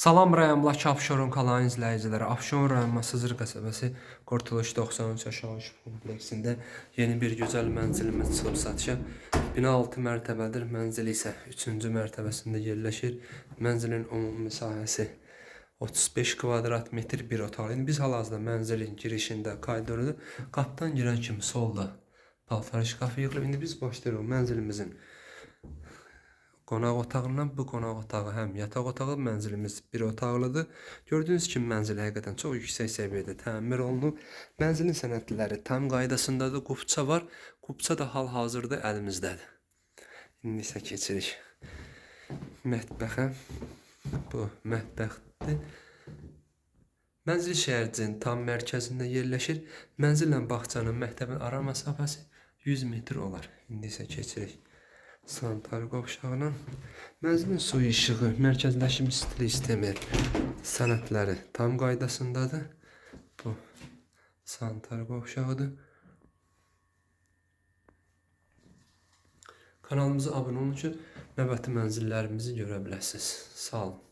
Salam rayonundakı Abşeron kanalının izləyiciləri. Abşeron rayon Masızır qəsəbəsi Qurtuluş 93 yaşayış kompleksində yeni bir gözəl mənzilimiz çıxıb satışa. Bina 6 mərtəbədir, mənzil isə 3-cü mərtəbəsində yerləşir. Mənzilin ümumi sahəsi 35 kvadrat metr bir otaq. İndi biz hal-hazırda mənzilin girişində koridorda qapıdan girən kimi solda paltar şkafı yığılıb. İndi biz başlayırıq mənzilimizin Qonaq otağından bu qonaq otağı həm yataq otağı mənzilimiz bir otaqlıdır. Gördüyünüz kimi mənzil həqiqətən çox yüksək səviyyədə təmir olunub. Mənzilin sənədləri tam qaydasındadır. Qubça var. Qubça da hal-hazırda əlimizdədir. İndi isə keçirik mətbəxə. Bu mətbəxdir. Mənzil şəhərcinin tam mərkəzində yerləşir. Mənzillə bağçanın məktəbin ara məsafəsi 100 metr olar. İndi isə keçirik sanitar qovşağına. Mənzilin su işığı, mərkəzləşmiş stil sistemi, sənədləri tam qaydasındadır. Bu sanitar qovşağıdır. Kanalımıza abunə olun ki, növbəti mənzillərimizi görə biləsiniz. Sağ olun.